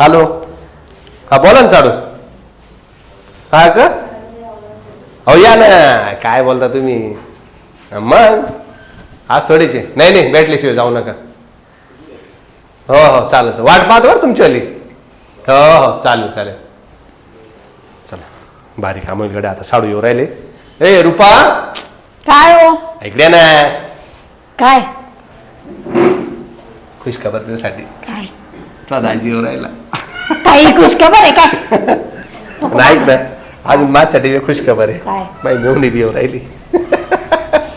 Hello हा बोला ना चालू. हा का? अहो या ना. काय बोलता तुम्ही? मग? आज थोडीचे नाही नाही भेटल्याशिवाय जाऊ नका. हो हो चालेल वाट पाहतो बरं तुमची आली हो हो चालेल चालेल. चला बारीक आमोलकडे आता साडू येऊ राहिले. ए रुपा. काय हो? इकडे ना. काय? खुश खबर तुझ्यासाठी. काय? तुला दाजी येऊ राहिला. काही खुश खबर आहे काय नाही ना अजून माझ्यासाठी एक खुश खबर आहे. काय? बाई मेवणी बी येऊ राहिली.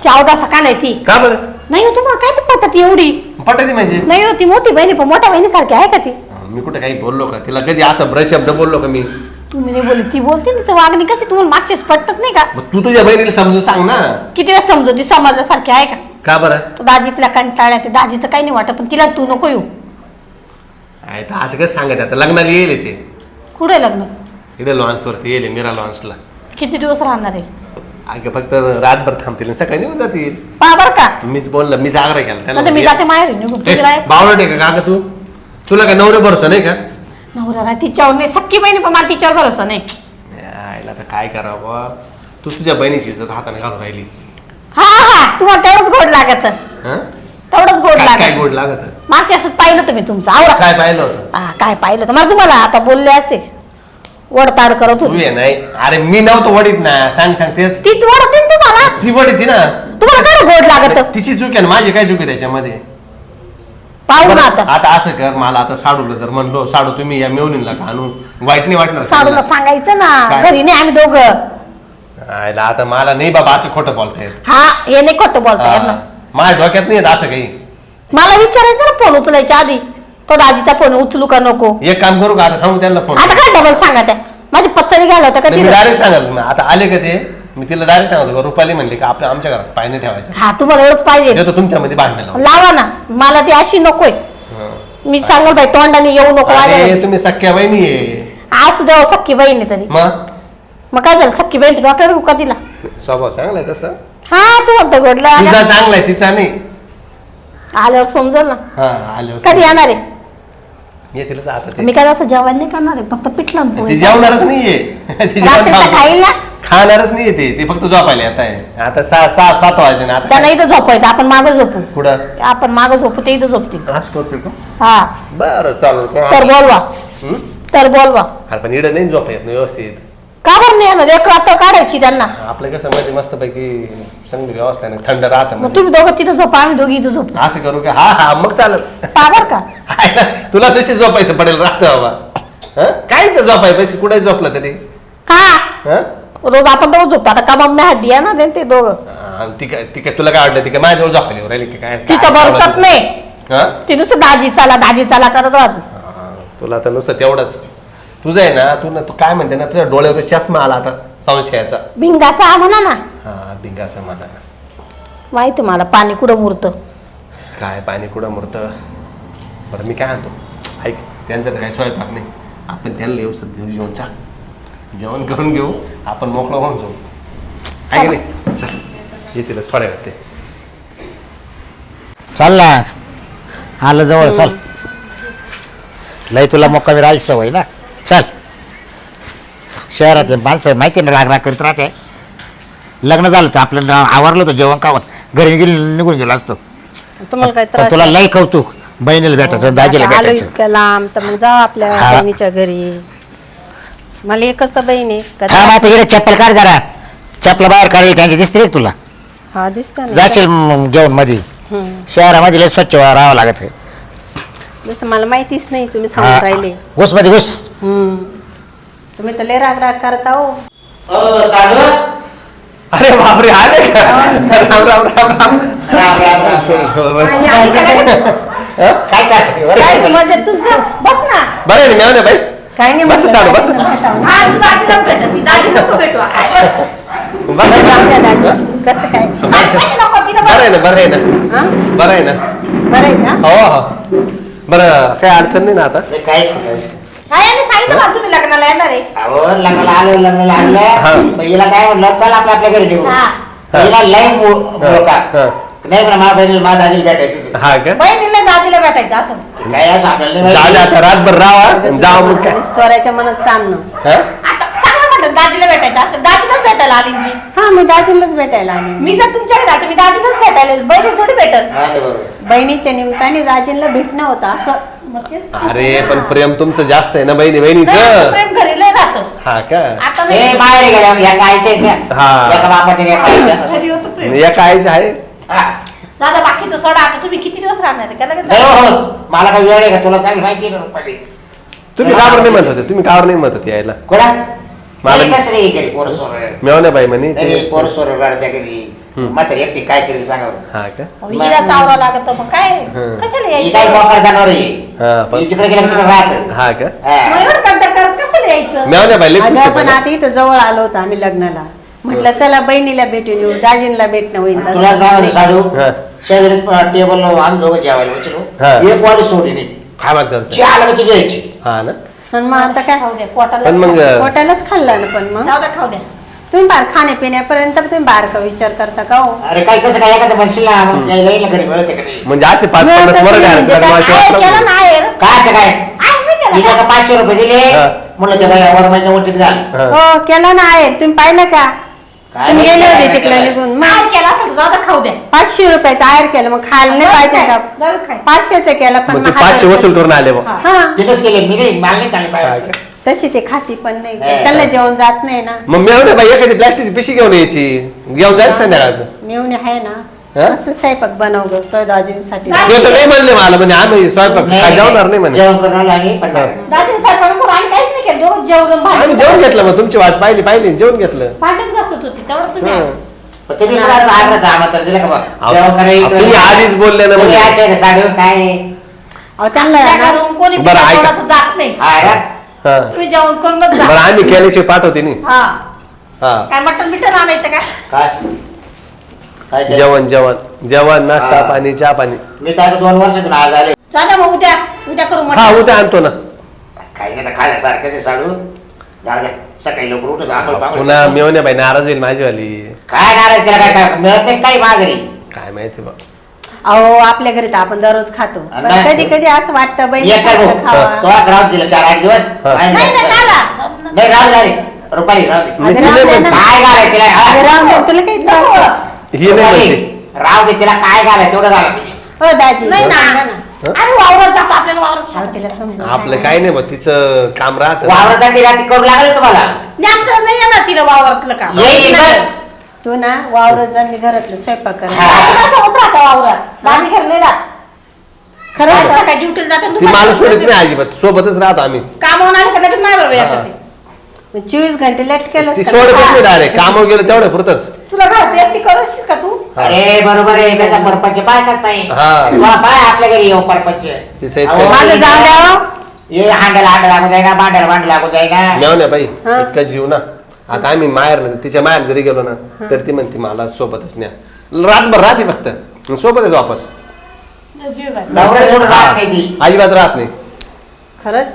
चावदा सका नाही ती? का बरं? नाही हो तुम्हाला काय ती पटत एवढी? पटायची म्हणजे? नाही हो ती मोठी बहिणी पण मोठ्या बहिणीसारखी आहे का ती? मी कुठे काही बोललो का? तिला कधी असं ब्रश शब्द बोललो का मी? तुम्ही नाही बोलली ती बोलते ना, तिचं वागणी कशी तुम्हाला मागचीच पटत नाही का? मग तू तुझ्या बहिणीला समजून सांग ना. किती वेळेस समजू ती समजल्यासारखी आहे का? का बरं? तो दाजी तिला कंटाळ्या ते दाजीचं काही नाही वाटत पण तिला तू नको येऊ. आहे तर असं कसं सांगत आता लग्नाला येईल ते. कुठे लग्न? इथे लॉन्सवरती येईल मीरा लॉन्सला किती दिवस राहणार आहे? अगं फक्त रातभर थांबतील आणि सकाळी निघून जातील. पहा बर का. मीच बोललं मीच आग्रह केला नाही तर मी जाते माहेर निघून. तुम्ही राहा. बावळट आहे का तू? तुला काय नवरे भरोसा नाही का? नवरा राहा तिच्यावर नाही सक्की बहिणी पण मला तिच्यावर भरोसा नाही. यायला तर काय करावं बुवा? तू तुझ्या बहिणीची इज्जत हाताने घालून राहिली. हा हा तुम्हाला तेवढंच गोड लागत. हं? तेवढंच गोड काय काय लागत. गोड लागत? मागच्या असंच पाहिलं तुम्ही तुमचं. आवडा काय पाहिलं होतं? हा काय पाहिलं होतं? मला तुम्हाला आता बोलले असते. वडताड करत तू होती नाही अरे मी नव्हतो वडीत ना. सांग सांग तेच. तीच वडते ना तुम्हाला? ती वडीती ना. तुम्हाला काय गोड लागत? तिची चूक आहे ना माझी काय चूक आहे त्याच्यामध्ये? पाहू ना आता. आता असं कर मला आता साडूला जर म्हणलो साडू तुम्ही या मेवणीला का आणून वाईट नाही वाटणार का साडूला तुला? सांगायचं ना. काय? घरी नाही आम्ही दोघं. आयला आता मला नाही बाबा असं खोटं बोलता येत हा हे नाही खोटं बोलताय ना. हा. माझ्या डोक्यात नाही येत असं काही. मला विचारायचं ना फोन उचलायच्या आधी. तो दाजीचा फोन उचलू का नको? एक काम करू का? आता सांगू त्यांना फोन. आता काय डबल सांगा त्या? माझी पच्चरी घ्यायला होता का मी? डायरेक्ट सांगाल मग आता आले का ते? मी तिला डायरेक्ट सांगतो रुपाली म्हणली का आपल्या आमच्या घरात पाय नाही ठेवायचं. हा तुम्हाला एवढंच पाहिजे. देतो तुमच्यामध्ये भांडण लावून. लावा ना. मला ती अशी नकोय. हं. मी सांगाल बाई तोंडाने येऊ नको अरे तुम्ही सख्या बहिणी आहे. आज सुद्धा हो, सख्खी बहीण आहे तरी. मग? मग काय झालं? सख्खी बहीण डॉक्टर का तिला? स्वभाव चांगलाय तसं. हा तू म्हणतो घडलं तुझा आल्यावर चांगलाय तिचा नाही. आल्यावर समजल ना. हा आले कधी येणार आहे? येतीलच आता ते. मी काय असं जेवण नाही करणार आहे फक्त पिठलं आणि ती पोळी. जेवणारच नाहीये. ती जेवण रात्रीचं खाऊ- खाईल ना. खाणारच नाहीये ते. ते फक्त झोपायला येत आहे. आता सहा सहा सात वाजले ना आता त्यांना इथं झोपायचं आपण मागं झोपू. कुठं? आपण मागं झोपू ते इथं झोपतील. असं करतोय का? हा. बरं चालेल. तर बोलवा. हं? तर बोलवा. अरे पण इकडे नाही झोप येत नाही व्यवस्थित. का बरं नाही येणार? एक रात्र काढायची त्यांना. आपलं कसं मध्ये मस्त पैकी चांगली व्यवस्था आहे ना? थंड राहत मग तुम्ही दोघं तिथं झोपा आम्ही दोघी इथं झोपू. असं करू का? हा हा मग चालेल. का बरं का. हाय ना, तुला तशी झोपायचं पडेल राहतं बाबा. हं? काय तर झोपाय पैसे कुठे झोपलं तरी? का? हं? रोज आपण दोघं झोपतो. आता कबाब मी हड्डी आहे ना ते दोघं. हा, ती काय ती काय तुला काय वाटलं ती काय माझ्याजवळ झोपायला येऊ राहिली की काय? तिचं काय चाललं नाही? हं? ती नुसतं दाजी चाला दाजी चाला करत राहते. हा, तुला तर नुसतं तेवढंच. तुझं आहे ना तू ना तू काय म्हणते ना तुझ्या डोळ्यावर चष्मा आला आता संशयाचा. भिंगाचा म्हणा ना. हा बिंगाचं मला माहिती मला पाणी कुठं मुरतं? काय पाणी कुठं मुरतं? बरं मी काय आणतो ऐक त्यांचं तर काही स्वयंपाक नाही. आपण त्यांना येऊ सध्या जेवण चा जेवण करून घेऊ आपण मोकळं होऊन जाऊ. आहे की नाही? चल येतीलच थोड्या वेळात ते चाल ना. आलं जवळ चल. लय तुला मोका राहायची सवय ना. चल. शहरातले माणसं माहिती ना राग राग करीत राहते. लग्न झालं तर आपल्याला आवरलं होतं जेवण खावण घरी गेली निघून गेलो असतो. तुम्हाला काय पण त्रास तुला? लय कौतुक. बहिणीला भेटायचं दाजीला आता आलो भेटायचं. इतक्या लांब तर मग जाऊ आपल्या हा. बहिणीच्या घरी. मला एकच तर बहीण आहे आता इकडे चप्पल काढ जरा. चपला बाहेर काढली त्यांची दिसते तुला. हा दिसत ना. जाशील मग घेऊन मध्ये हम्म. शहरामध्ये लय स्वच्छ राहावं लागत आहे. जसं मला माहितीच नाही तुम्ही सांगून राहिले. हा. ऊसमध्ये हम्म. तुम्ही तर लय राग राग करता हो. अरे बापरे आले का राम राम राम राम. काय चाललंय? म्हणजे तुमचं? बस ना. बरं आहे ना मेवणे बाई. काय नाही बस म्हटलं. चालू बस. आज दाजीला भेटत दाजी नको भेटू. बस जाऊ द्या दाजी. कसं काय? नको तिला बरं आहे ना बरं आहे ना. हा? बरं आहे ना. बरं आहे का? हो हो. बरं काही अडचण नाही ना आता? काहीच नाही, काहीच नाही. काय यांनी सांगितलं मला तुम्ही लग्नाला येणार आहे? अहो लग्नाला आलो लग्नाला हा. हिला काय चल आपल्या आपल्या घरी निघू हा. लय मु- मुळका हा. नाही पण माझ्या बहिणीला माझ्या दाजीला भेटायचं हा का? बहिणीला दाजीला भेटायचं असं. काय आज आपल्याला नाही जाऊ दे माहिती. आता रातभर राहा आणि जा मग काय. चोराच्या मनात चालणं. हा? आता चांगलं म्हटलं दाजीला भेटायचं असं. दाजीलाच भेटायला आली मी. हा मी दाजीलाच भेटायला आले. मी जर तुमच्याकडे राहते मी दाजीलाच भेटायला. बहिणी थोडी भेटल. हा, नाही बरोबर. बहिणीच्या निमित्ताने दाजींना भेटणं होतं असं. मग तेच अरे पण प्रेम तुमचं जास्त आहे ना बहिणी नाही, बहिणीचं प्रेम घरी लय राहतं. हा का? आता बाहेर गेल्या. हा. एका. घरी होतं प्रेम. या कायचे आहे? हा. दादा बाकीचं सोडा. आता तुम्ही किती दिवस राहणार आहे? का लगेच हो? हो. मला काय वेळ आहे का? तुला चांगली माहिती आहे ना रुपाली? तुम्ही कावर नाही म्हणत होते? तुम्ही कावर नाही म्हणत होते यायला? कोणा? मला- कसं सोरं मेवण्या बाई म्हणे नाही ते- पोरं सोरं रडत्या घरी. म्हातारी एकटी काय करेल सांगा बरं. हा का? अहो, हिला चावरा लागत मग काय? हं. कशाला ही काय यायचं मोकार जाणार आहे? हा ही पण तिकडे गेलं तिकडे राहत. हा का? मग एवढं कंटाळ करत कशाला यायचं? अगं पण. आता इथं जवळ आलो होतो आम्ही लग्नाला. म्हटलं चला बहिणीला भेटून येऊ दाजींना भेटणं होईल. तुला सांग साडू. हा. शेजारी टेबल आम्ही दोघं जेवायला हा. बसलो एक वाडी सोडली नाही. काय मागतात जी आलं का ती घ्यायची हा ना? पण मग आता काय? खाऊ द्या पोटाला पण मग पोटालाच खाल्लं ना पण मग? जाऊ द्या खाऊ द्या. तुम्ही बाहेर खाण्यापिण्यापर्यंत तुम्ही बाहेर का विचार करता का हो? अरे काय कसं काय एखाद्या यायला ना घरी म्हणजे असे पाच पन्नास आता वर्ग आहेत म्हणजे काय- आहे, केलं ना आहे कायचं काय? आहे, मी केलं हिला काय? का पाचशे रुपये दिले. हा. म्हणलं ते बाई वरमाच्या ओटीत घाल. हा. हो केलं ना आहे. तुम्ही पाहिलं का? काय तुम्ही गेले केलं, होते नाही तिकडे केलं. निघून. केलं असेल जाऊ द्या खाऊ द्या. पाचशे रुपयाचं आयर केलं. मग खायला नाही पाहिजे का? जाऊ द्या, खाय. पाचशेचं केलं पण मग ते मग पाचशे वसूल करून आले बा. हा. तिथंच केले मी नाही मला नाही चालले पाहिजे का? तशी ते खाती पण नाही हा. त्यांना जेवण जात नाही ना मग मेवण्या बाई एखादी प्लॅस्टिकची पिशी घेऊन यायची घेऊन जायचं संध्याकाळचं मेवणे आहे ना स्वयंपाक बनव ग तो दाजींसाठी नाही. ते तर नाही म्हणले मला म्हणजे आम्ही स्वयंपाक काय जेवणार नाही म्हणे जेवण आम्ही पण हा. दाजी स्वयंपाक करून आम्ही काहीच नाही केलं दोघं जेवण आम्ही जेवण घेतलं मग तुमची वाट पाहिली पाहिली जेवण घेतलं भांडण घासत होती तेवढं तुम्ही हा. पण तुम्ही पण असं आग्रह आमंत्रण दिलं का बा अहो, जेवण करायला अहो, इकडे तुम्ही या. आधीच बोलले ना तुम्ही म्हणजे. यायचे ना साडीवर काय आहे? अहो त्यांना आहे ना, घरून कोणी बरं, ऐका. जात नाही हा ना? हा. तुम्ही जेवण करूनच बरं जा. आम्ही केल्याशिवाय पाठवते नाही हा. हा. काय मटण बिटन आणायचं का? काय? काय ते? जेवण जेवण. जेवण नाश्ता हा. पाणी चहा पाणी. मी तर दोन वर्षातून आज आले चालेल मग उद्या. उद्या करू हा मटण उद्या आणतो ना. काही नाही खायला सारखंच आहे साडू. जाऊ द्या. सकाळी लवकर उठत आंघोळ पुन्हा पांघोळ मेवण्या बाई नाराज होईल माझीवाली. काय नाराज त्याला काय काय मिळत नाही काही माघारी काय माहिती बा. अहो आपल्या घरी तर आपण दररोज खातो पण नाही. कधी कधी असं वाटतं एक खावा. तो आज राहू दिला चार आठ दिवस हा. काय नाही नाही नाही काला नाही, राहू दे रुपाली राहू दे मी अगं तिला राहू दे म्हणते. ना. काय घालाय तिला अगं हा? राम भाऊ, तुला काही त्रास आहे? ही नाही रुपाली, म्हणते राहू दे तिला काय घालाय तेवढं घाला हो दाजी नाही सांगा ना ना अरे वावरात जातो आपल्याला अहो, वावरात तिला समजून आपलं सांगा. काय नाही तिचं काम राहत वावरात रात्री करू लागलं तुम्हाला आमचं नाही येणार तिला वावरातलं काम येईल. तू ना वावरत जा मी घरातलं स्वयंपाक कर. हा. होत राहता वावरात. माझी घर नाही राहत. खरं आज आता सकाळी ड्युटीला जातात ती मला सोडत नाही अजिबात. सोबतच राहतो आम्ही. कामावून आले का लगेच माझ्या बरोबर येतात हा. ते. मग चोवीस घंटे लेट केलंस ती का? सोडतच नाही डायरेक्ट कामावर गेलं तेवढं पुरतच. तुला घरात एकटी करशील का तू? अरे बरोबर आहे. त्याचा परपंच पाय कसा आहे हा. तुला पाय आपल्या घरी येऊ परपंच तिचं इतकं- अहो, माझं जाऊ द्या. हो. ये हांड्याला हांड लागू जाय ना भांड्याला भांड लागू जाय ना मेवण्या बाई हा. इतका जीव ना. आता आम्ही माहेर तिच्या माहेर जरी गेलो ना तर ती म्हणते मला सोबतच न्या. रातभर राहते फक्त. सोबतच वापस. अजिबात राहत नाही. खरंच?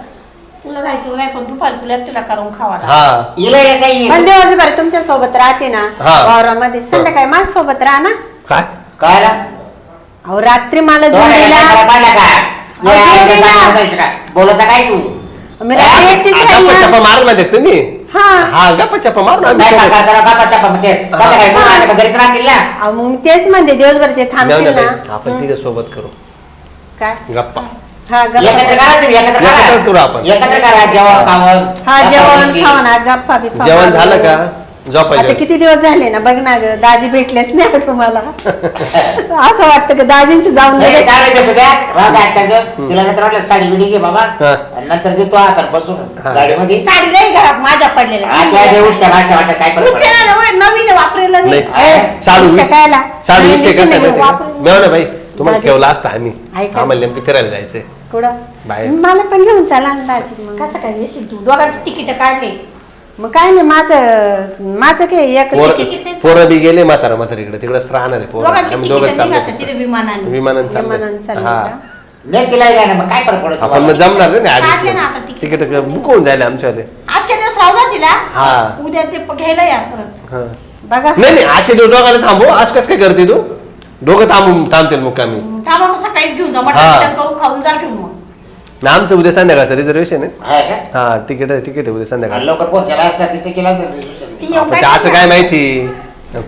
तुला जायचं नाही पण दुपारी तुला एकटीला करून खावा लागेल. हा. हिला काही पण दिवसभर तुमच्यासोबत राहते ना हा. वावरामध्ये. संध्याकाळी माझ्या सोबत राहा ना. काय? काय रा? अहो रात्री मला का? ये का? बोलता काय तू? मी रात्री एकटीच राहील गप्पा ना. चप्पा मारत माहिती का तुम्ही. हा. हा गप्पा चप्पा आम्ही स्वयंपाक. करताना चप्पा म्हणजे संध्याकाळी कोण आले का घरीच राहतील ना? अहो, मग तेच म्हणते दिवसभर ते थांबतील ना. बाई आपण तिघं सोबत करू. काय? गप्पा. हा एकत्र गप्पा करा तुम्ही एकत्र एकत्रच करू करा आपण. एकत्र करा जेवण खावण. हा जेवण खावं ना गप्पा बिप्पा जेवण. झालं का? आता झोपायचं किती दिवस झाले ना? बघ ना ग दाजी भेटलेच नाही तुम्हाला. असं वाटतं की दाजींची जाऊन नाही, लगेच- आजच्या दिवस. तिला नंतर वाटलं साडी बिडी घे बाबा. हा. आणि नंतर देतो आता बसून हा. गाडीमध्ये. साडी नाही घरात माझ्या पडलेल्या. आजच्या देऊच त्या वाटतं वाटतं काय ना नवीन वापरेलं नाही. नाही. साडू शिकायला. साडू नाही, नाही, बाई तुम्हाला माझे- ठेवला असता आम्ही. ऐका. आम्हाला नेमकी फिरायला जायचंय. कुठं? बाहेर. मला पण घेऊन चला ना दाजी मग. कसं काय येशील तू? दोघांची तिकीट काढले. मग काय नाही माझं माझं काय एक पोर बी गेले म्हातारा म्हातारी इकडे तिकडेच राहणार आहे पोरं. दोघांची आम्ही तिकीट दोघंच निघात चाललो तिथे विमानाने? विमानानं विमानानं चाललो चालले हा. का? नाही तिला द्या ना मग काय फरक पडतो आपण मग तुम्हाला? जमणार नाही काढले ना आता तिकीट. तिकीट बुक होऊन जायला आमच्यावाले आजच्या दिवस राहू तिला. हा. उद्या ते प- घ्यायला या परत. हा. बघा. नाही नाही आजच्या दिवस दोघाला थांबू. आज कसं काय करते तू? दोघं थांबून थांबतील मुक्कामी थांबा मग सकाळीच घेऊन जा. हा. मटण करून खाऊन जा घेऊन मग. ना आमचं उद्या संध्याकाळचं रिझर्वेशन आहे. आहे का? हा तिकीट आहे तिकीट आहे उद्या आणि संध्याकाळ लवकर फोन केला असता तिचं केला असता reservation. ती येऊन काय त्याचं काय माहिती?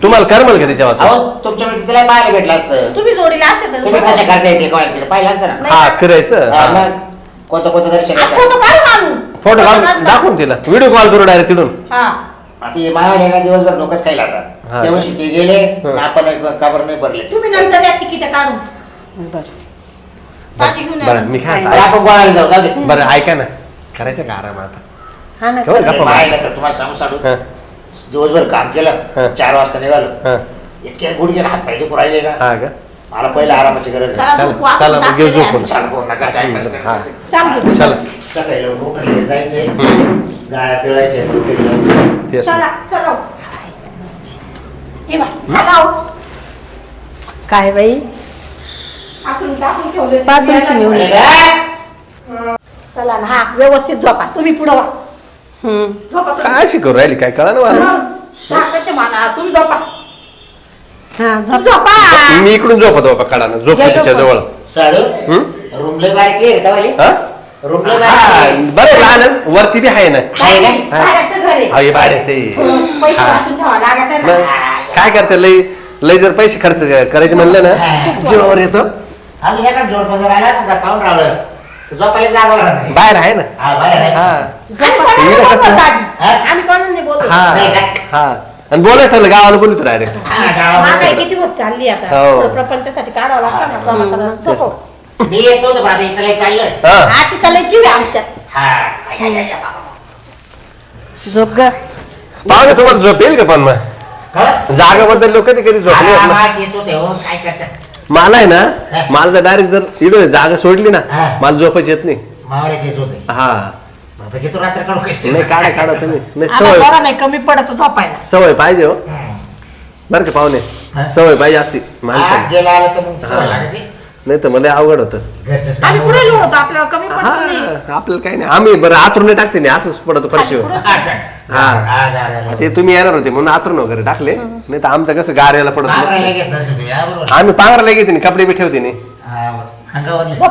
तुम्हाला करमल का तिच्या वाचून अहो तुमच्या वेळी तिला पाहायला भेटलं असतं. तुम्ही जोडीला असते तर तुम्ही कसं करता येते काय तिला पाहिलं असतं ना? हा फिरायचं हा, हा. मग कोणतं कोणतं दर्शन घेता? फोटो काढून आणू. फोटो काढून काढून आणू. दाखवून तिला. व्हिडिओ कॉल करू डायरेक्ट तिथून. हा. आता हे दिवसभर लोकच खायला हा. आता त्या वर्षी ते गेले हं. आपण एक काबर नाही भरले. तुम्ही नंतर या तिकीट काढून. बरं. आधी घेऊन या बरं. मी काय आता आपण गोळाला जाऊ जाऊ दे बरं ऐका ना करायचं का आराम आता हा ना. पाहिलं तर तुम्हाला सांगू सांगू हा, दिवसभर काम हं. केलं चार वाजता निघालो हा. इतके गुडघे हात पाय दुखू राहिले ना हा का मला पहिलं आरामाची गरज चला, आहे चला, झोपू, आपण चला, मग घेऊ टाकलेले झोपून. चालू नका हा. करायचा. चाल घेऊ. चला सकाळी लवकर उठायचं, जायचंय. गाळ्या पिळायच्या दूध घ्यायचं. तेच चला ना. चला हे बघ, चला हो. काय बाई पातळची काय? चला ना हा व्यवस्थित झोपा तुम्ही पुढं वा. हम्म. झोपा तुम्ही. काय शिकवू राहिली काय कळा ना मला हा, टाकायचे तुम्ही झोपा हा झोप झोपा मी इकडून झोपत बाबा काढा झोप घ्या तिच्या झोपून. जवळ साडू हम्म? रूमले आहे हा? रूमले हा, बरं लहानच वरती बी आहे ना आहे का? भाड्याचं घर आहे. हा, हे भाड्याचे पैसे हा. वाचून ठेवा लागत आहे मग ना. काय करते लय लय जर पैसे खर्च करायचे म्हणलं ना. जीवावर येतो आम्ही एका जोडमध्ये राहिला असता पाहून राहिलं तर झोपायला जागा नाही. बाहेर आहे ना हा बाहेर आहे. हा आम्ही कोणाला इकडं नाही कसं? बोलवत आधी. हा? आम्ही कोणाला नाही बोलवत. हा नाही का? हा आणि बोलायचं ठरलं गावाला बोलतो डायरेक्ट हा, महागाई गावामध्ये. किती होत चालली आता हो. थोडं प्रपंचासाठी काढावं लागतं ना प्रमाणात. झोपव. मी येतो होतो पण आता हिचं लय चाललं हा हा तिचा लय जीव आहे आमच्यात हा आय, आय, आय, आय. झोप ग पाहुणे तुम्हाला झोप येईल का पण मग खरं? जागा बद्दल लोक कधी कधी झोपले हा, ना हा, येत होते हो काय करतात मला आहे हा. ना मला तर डायरेक्ट जर इकडे जागा सोडली ना हा. मला झोपच येत नाही. होते. हा. आता घेतो रात्र काढू कशी? नाही काढा काढा तुम्ही. नाही आता सवय बरा नाही कमी पडत झोपायला सवय पाहिजे हो. बरं का पाहुणे. हा. सवय पाहिजे अशी हा, माणसाला. गेला आला तर मग सवय लागते. नाही तर मला अवघड होतं. घरचं आम्ही आपल्याला कमी हा पडत नाही. आपल्याला काही नाही. आम्ही बरं आतून नाही टाकते नाही असंच पडतो फरशीवर. हा. ते तुम्ही येणार होते म्हणून आतून वगैरे टाकले. नाही तर आमचं कसं गाऱ्याला पडत पांघरायला हा, बरोबर. आम्ही पांघराला घेते नाही कपडे बी ठेवते नाही.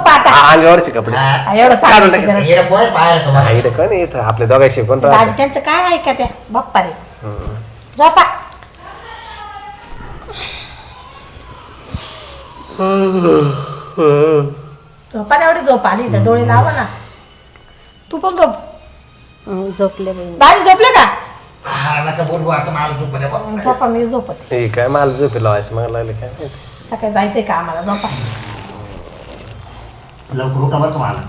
आता. हा, अंगावरचे कपडे. हा. हा, एवढं काढून सांगायची? हा, इकडे कोण येत आपल्या दोघांशी राहत त्यांचं काय ऐका त्या बाप्पा रे झोपा. झोपा ना एवढी झोप आली तर डोळे लावा ना. तू पण झोप. हं, झोपले बाई. झोपले का? हा, नका बोलू आता मला झोपू द्या. झोपा मी झोपत. हे काय मला झोपी लावायचं? मला लागले काय? माहिती. सकाळी जायचंय का आम्हाला? झोपा. लवकर उठा बरं तुम्हाला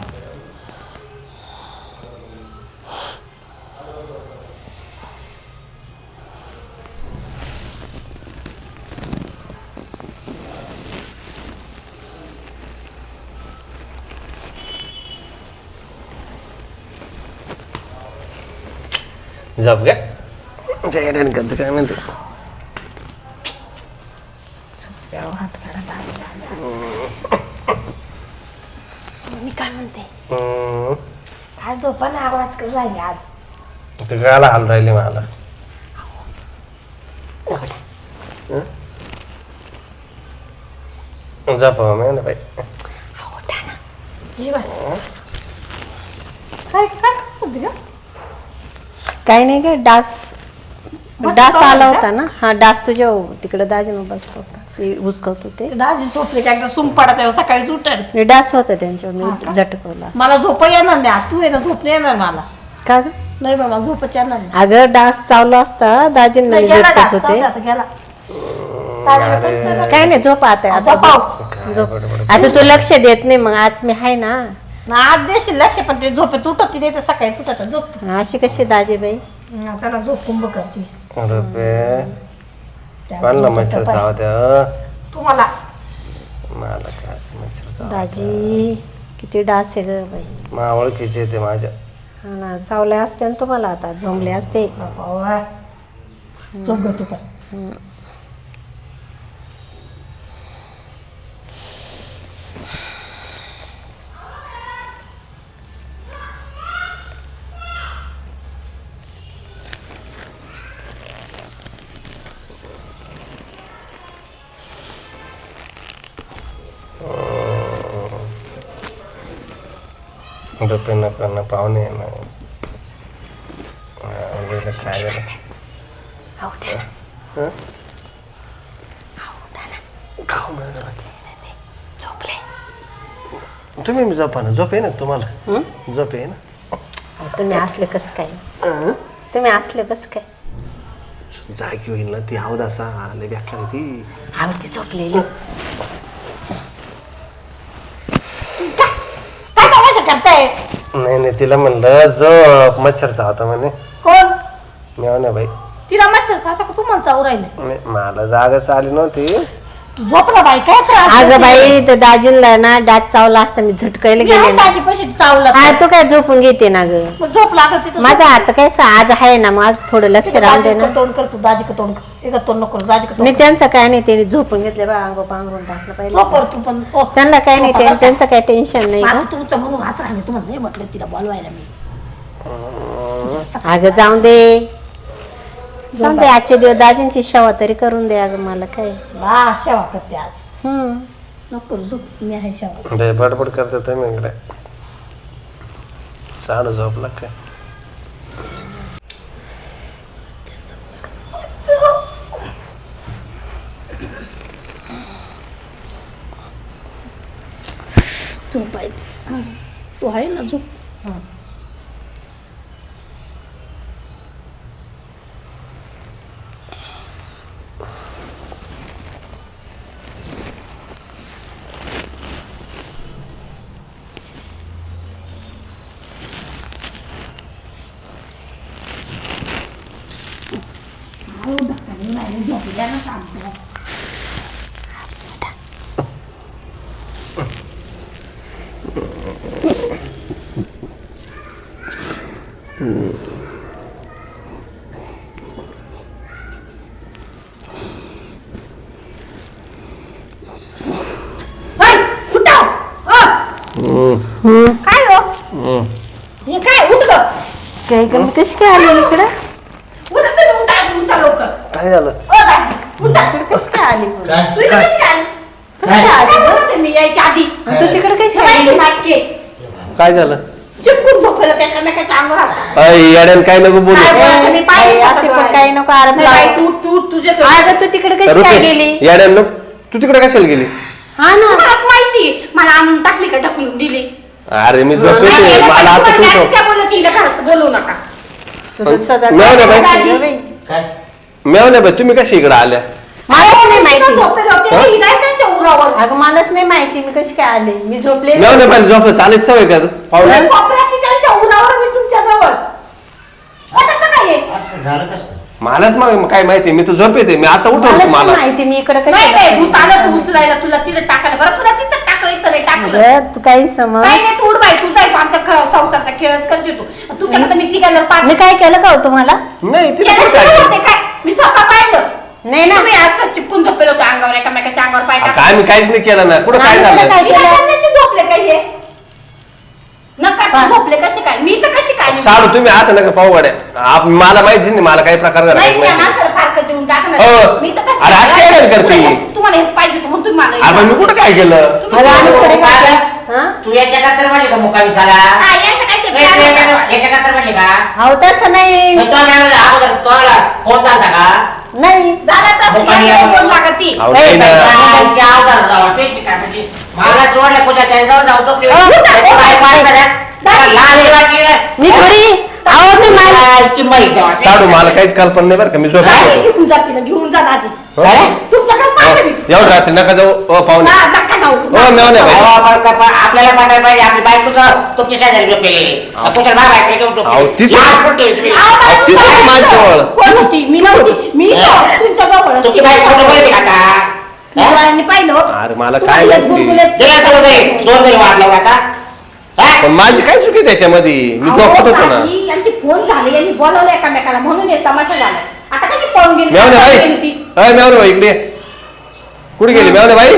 झोप काय येड्याने करतं काय म्हणते? मी काय म्हणते? हम्म. आज झोपा ना आवाज करू राहिले आज. ते गाला हाल राहिले मला. झोपावं मी ना बाई ये बाय. काय काय करत होती गं? काही नाही ग डास डास आला होता ना? हा डास तुझ्या तिकडे दाजीनं बसत होता. ते उचकवत होते ते दाजी झोपले का? एकदा सुम पडत आहे सकाळी उठल आणि डास होता त्यांच्यावर. हा मी? झटकवला मला झोप येणार नाही. आ, तू ना झोप नाही येणार मला. का ग? नाही बा, मला झोपच येणार नाही. अगं डास चावला असता. दाजींना नाही, मी गेला झटकत डास, होते जाऊ दे आता, गेला. दाजीला पण गेला. काय नाही झोप आता. आता झोपाव. झोप. झोप. आता तू लक्ष देत नाही मग आज मी आहे ना ना, आज देशील लक्ष पण ते झोपेत उठत नाही तर सकाळी उठत झोप. अशी कशी दाजीबाई? हा, त्याला झोप कुंभ करची अरे बे. कोणला मच्छर चावत्या तुम्हाला. मला काच मच्छर चावत्या दाजी किती डास आहे ग बाई. मा ओळखीचे ते माझ्या. हा ना चावले असते ना तुम्हाला आता झोंबले असते. बाबा, झोप पण. नको ना पाहुणे ना काय झालं. तुम्ही झोपा ना झोप आहे ना तुम्हाला झोप आहे ना तुम्ही असले कस काय? तुम्ही असले कस काय जागी होईल ना ती आवड असा लय व्याख्या ती आहो ती झोपलेली काय करायचं करताय? नाही नाही तिला म्हणलं झोप मच्छरचा होता म्हणे. कोण? मी ना बाई तिला मच्छर साठा तू मला चावू राहिले. नाही, मला जागाच आली नव्हती. तू झोपला बाई काय त्रास अगं? बाई तर दाजीला ना डाच चावला असता मी झटकायला गेले ना. दाजी पैसे चावलं हा तू काय झोपून घेते ना ग? झोप लागत तिथं माझा हात काय सा- आज आहे ना मग आज थोडं लक्ष दे ना. तोंड कर तू दाजी का तोंड कर. तोंड नको नाही त्यांचं काय नाही त्यांनी झोपून घेतलं बा अंगो पांघरून टाकलं. पाहिजे तू पण. त्यांना काय नाही बरं त्यांचं काय टेन्शन नाही तुमचं म्हणून तुम्हाला नाही म्हटलं तिला बोलवायला मी. अगं जाऊन दे. जाऊन दे आजचे दिवस दाजींची सेवा तरी करून दे अगं मला काय. बा शेवा करते आज. हम्म नको झोप मी आहे लय बडबड करते तुम्ही इकडे. चालू झोपला काय? झोप आहे हं. तू आहे ना झोप हं. हळू ढकलून राहिले, झोपल्या ना सांगतो. हाय, उठा. हं. काय हो हे काय उठ ग काय ग मी कशी काय आली इकडं? काय झालं? कशी काय आली? तू काय? कशी काय आली? तिकडे कशी आली? काय झालं? चिपकून झोपलं त्या कमेकाच्या अंगावर हात. अय येड्यान काय नको बोलू. काय असे काही नको आरोप नाही बाई, लावू. तू तू तुझे अगं तू तिकडे कशी काय गेली? येड्यान नको. तू तिकडे कशाला गेली? हा ना. मलाच माहिती मला आणून टाकली का ढकलून दिली? अरे मी नाही, मला आता तू बोलवू नका. तुझं नाही, बाई. दाजी, बाई. बाई तुम्ही कशी इकडे आल्या? मलाच नाही माहिती. झोपेल होते हं? ही नाही त्यांच्या उरावर. अगं मलाच नाही माहिती मी कशी काय आले. मी झोपले मेव नाही पाहिजे झोप चालेल सवय का पाहुणे? कोपऱ्यात ती त्यांच्या उरावर मी तुमच्या जवळ. असं का काय हे? असं झालं कसं? मलाच मग काय माहिती मी तर झोपेते मी आता मलाच नाही मला माहिती मी इकडे नाही भूत आलं तू उचलायला तुला तिथे टाकायला. बरं तुला तिथं टाकलं इथं नाही टाकलं. अगं, तू काही समज. काय नाही तू उठ बाई तू जाय तू आमचा ख- संसारचा खेळच करशील तू. तुझ्याकडे मी तिघांना पाच मी काय केलं का हो तुम्हाला? नाही तिला केलं काय होते काय? मी स्वतः पाहिलं. नाही ना. तुम्ही असं चिपकून झोपेल होते अंगावर एकामेकाच्या अंगावर पाय टाकून. काय मी काहीच नाही केलं ना. कुठं काय नाही, झालं? काय मी काय केलं? करण्याचे झोपले काय हे? नका झोपले कसे काय मी तर कशी काय साडू तुम्ही असं नका पाहू गड्या आप- मला माहिती नाही मला काही प्रकार नाही काही त्या माहिती माणसाला फारकत देऊन हो. टाकणार मी तर कशी अरे, आज काय नाही करते? तुम्हाला हेच- तुम्हाला हेच पाहिजे होतं म्हणून तुम्ही मला अरे पण मी कुठं काय केलं थोडे काय? हा? तू याच्या कातर म्हणली का मुकामी झाला हा, यांचं काय ते ए, प्लॅन तू होता. याच्या याच्या कातर म्हणली का अहो तसं नाही मग तो मॅम अगोदर तोला फोन झाला का नाही मुकामी यांचं लागत ती. अहो, नाही ना. काय म्हणजे मला सोडलं पूजा जाऊ तो अहो. लाज वाटली ना. मी थोडी अहो ते मला. वाटलं. साडू मला काहीच कल्पना नाही बरं का. मी झोपेतो घेऊन जा तिला घेऊन जा दाजी. हो? तुमच्याकडे मी. एवढं रात्री नका जाऊ ओ पाहुणे. हा, नका जाऊ. हो आपण का- पण आपल्याला पाहिजे. आपली बायकोचं तुमच्या शेजारी झोपलेली बायको अहो. तीच- लाज कुठे आहे अहो, ती तर माझ्याजवळ. कोण होती? मी नव्हती. मी तुमच्या जवळ तुमची बायको कुठे बोलते का आता? डोळ्यांनी पाहिलं. अरे, मला काय दोन वाढला होता? पण माझी काय चुकी त्याच्यामध्ये? मी झोपत होतो ना. यांची फोन झाले यांनी बोलवलं एकामेकाला. म्हणून हे तमाशा झाला. आता कशी फोन गेली? मेवणे गेली बाई होती? अय मेवणे बाई इकडे ये. कुठे गेली? मेवणे बाई?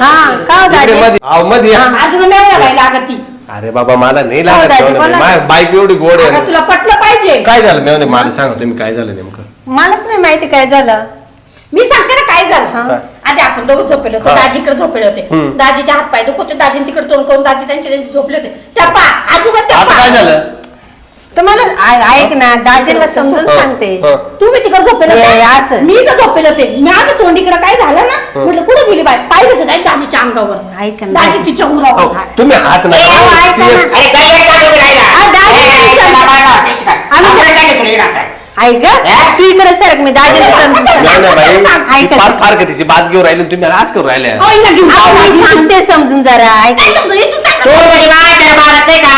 हा का हो इकडे दाजी? मध्ये आवमध्ये या. अजून मेवण्या बाई लागत. ती अरे बाबा मला नाही हो, लागत दाजी, मेवणे बाई. बोला. माझी बाईक एवढी गोड अगं, आहे तुला पटलं पाहिजे. काय झालं मेवणे मला सांगा तुम्ही काय झालं नेमकं? मलाच नाही माहिती काय झालं. मी सांगते ना काय झालं. हा. आधी आपण दोघं झोपेले होतो हा. दाजीकडे झोपेले होते. हम्म. दाजीचे हात पाय दुखत होते दाजी तिकडे तोंड करून दाजी त्यांचे त्यांचे झोपले होते. त्या पा आजोबा त्या आता. काय झालं? तर मला ऐ- ऐक ना दाजीला समजून हं, सांगते. हं. तुम्ही तिकडे झोपेले ए, होते असं. मी तर झोपेले होते. माझं तोंडीकडे काय झालं ना? म्हटलं कुठे गेली बाय पाय होते काय दाजीच्या अंगावर. ऐक ना. दाजी तिच्या उरावर. तुम्ही हात अरे काय आता? ऐक ग, तू इकडे सरक मी दाजीला समजून नाही सांगते. नाही बाई ऐका. ती फार फार का तिची बात घेऊन राहिली आणि तुम्ही आज करून राहिल्या अहो, हिला घेऊन जाऊ अहो, मी दाजी. सांगते समजून जरा ऐक काय समजू? हे तू सांग तू ना. मायाच्यानं बाळगत नाही का?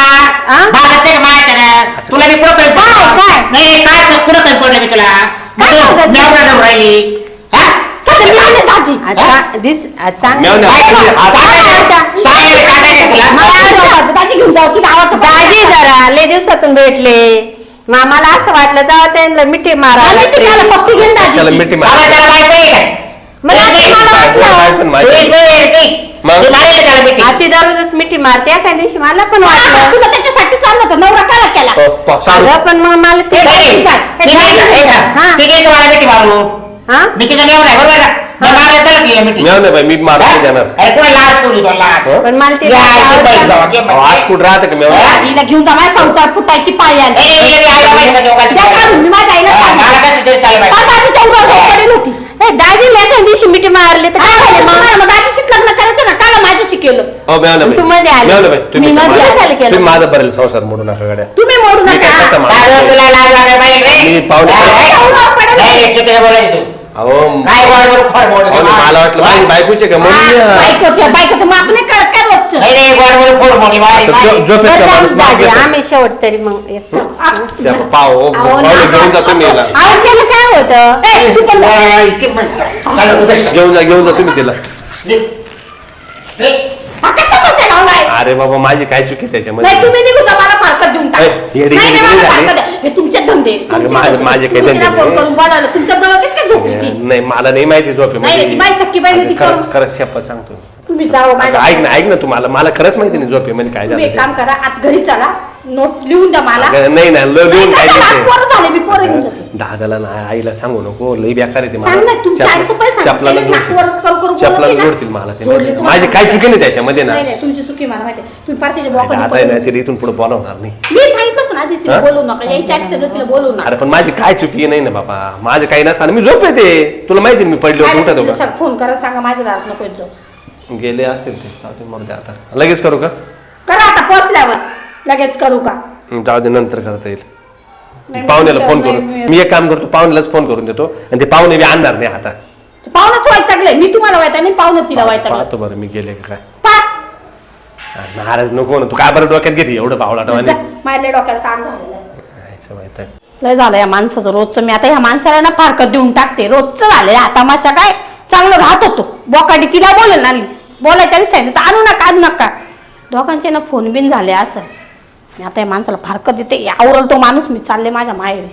आ? बाळगत नाही का मायाच्यानं? तुला मी कुठं कमी काय, पडलो? काय? नाही, काय तुला कुठं कमी पडलं मी तुला? काय तू सांगत? नवरा नवरा राहिली. हा? सगळं मी आले दाजी दिस चालेल, तुला? मला आवडतं, घेऊन जाऊ दाजी जरा लय दिवसातून भेटले मामाला असं वाटलं जावा त्यांना मिठी मारा पप्पी घेऊन दाजी मिठी त्याला आहे का? मला एक पण मग? तू त्याला मिठी. ती दररोजच मिठी मारते एका दिवशी मला पण हा, वाटलं तुला त्याच्यासाठी चाललं होतं नवरा काय केला हो, प- सांग. अगं पण मग मला ते ए, बाई? हे. ठीक आहे, तुम्हाला मिठी मारू. हा मी तिचं बरोबर का? मग मारायला चला की मिठी. मेव नाही बाई मी मारू हा? नाही देणार अरे, कुठं लाज ठेवली तुला लाज? हो? पण मला ते या, दाजी इथे आवडतात. बैठ जावा, घे अहो, आज बैठ. कुठं राहतं का मेव दाजीला घेऊन जा संसार फुटायची पाळी आली ए, ए, दोघांची द्या काढून, मी माझ्या आईला हा, सांगितलं. मला कसं तरी चालेल बाई. हा, दाजीच्या उरावर झोप पडेल होती ए, दाजीला एका दिवशी मिठी मारली तर काय काय झालं झालं मग मग दाजीशीच लग्न करायचं ना काला माझ्याशी केलं हो नाही तू मध्ये आली. नाही तुम्ही मी मध्ये माझा- कशाला केलं? तुम्ही माझा संसार मोडू नका गड्या तुम्ही मोडू मी काय नका कसं मारू? सारं तुला लाज लागायला पाहिजे रे. मी पाहुणे- हा, पाहुणे हा. पडेल. नाही, नाही, चुकीचं बोलायचं तू. अहो काय. अहो, मला वाटलं माझी बायकोचे का म्हणून हा, बायकोचं बायकोचं माप नाही कळत काय रोजचं नाही, नाही, गोड बोल, खोड बोल, बाई, आता बाई. झो- झोपेत बरं का जाऊ माणूस मार दाजी घेतो? आम्ही शेवट तरी मग येतो. त्या पाव अहो, पाहुणे घेऊन जा तुम्ही याला अहो त्याला काय होतं ए, तू पण जा. हा. घेऊन जा घेऊन जा तुम्ही तिला निघ. निघ. हा, कसा बसायला लावलाय? अरे बाबा माझी काय चुकी नाही त्याच्यामध्ये तुम्ही निघून जा मला फारकत देऊन टाका. ए, येडी नाही, नाही, गेडी मला झाली. फारकत द्या. हे तुमचे धंदे. तुमचे माझे- धंदे. माझे काही तुम्ही तिला धंदे फोन नाही. करून बोलावलं तुमच्या जवळ कशी काय झोपली ती नाही मला नाही माहिती झोपे नाही, नाही, ती बाई सख्खी खरंच शपथ सांगतो. तुम्ही जाओ अगं, ऐक ना ऐक ना तुम्हाला. मला खरंच माहिती नाही झोपे म्हणजे काय तुम्ही एक झालं काम करा आत घरी चला. नोट लिहून द्या मला. अगं, नाही ना लो- लिहून काय नाही, पोरं झाले मी पोरं घेऊन जाते. दादाला ना आईला सांगू नको लई बेकार येते सांग ना, तुमच्या आई तर पण सांग. चपलाला चेहरे नाकावर करू- करू बोलत चपलाला नाही का? जोडतील मला ते. जोडले माहिती. तुम्हाला. माझी काय चुकी. नाही त्याच्यामध्ये ना. नाही नाही तुमची चुकी मला माहिती आहे. तुम्ही पार्टीच्या आता आहे ना बॉकडे तिला इथून पुढे बोलावणार नाही. मी सांगितलंच ना आधी तिला हा? बोलू नका. यायच्या ऍक्सिडेंट तिला बोलू नका. अरे पण माझी काय चुकी नाही ना बाबा. माझं काही नसताना मी झोप येते तुला माहिती आहे मी पडले होते उठत तिला होता सर फोन करा सांगा माझ्या दारात नको येत जाऊ. गेले असेल ते. जाऊ दे मरू दे आता. लगेच करू का? करा आता पोहोचल्यावर. लगेच करू का? हं, जाऊ दे नंतर करता येईल. पाहुण्याला फोन करून. मी एक काम करतो पाहुण्यालाच फोन करून देतो. आणि ते पाहुणे बी आणणार नाही आता. पाहुणच वैतागले. मी तुम्हाला वैताग नाही पाहुणं तिला वैतागलं. पाहतो बरं मी गेले का काय? अरे नाराज नको ना. तू काय बरं डोक्यात घेते? एवढं जा, माझ्या डोक्याला ताण झालेला आहे. यायचं माहीत आहे. लय झालं या माणसाचं. रोजचं मी आता ह्या माणसाला ना फारकत देऊन टाकते. रोजचं झालेलं आता माशा काय? चांगलं राहत होतो. बोकाडी तिला बोलेल ना बोलायच्या आणि सांगितलं तर आणू नका आणू नका. दोघांचे ना फोन बिन झाले असं. मी आता या माणसाला फारकत देते. आवरल तो माणूस मी चालले माझ्या माहेरी.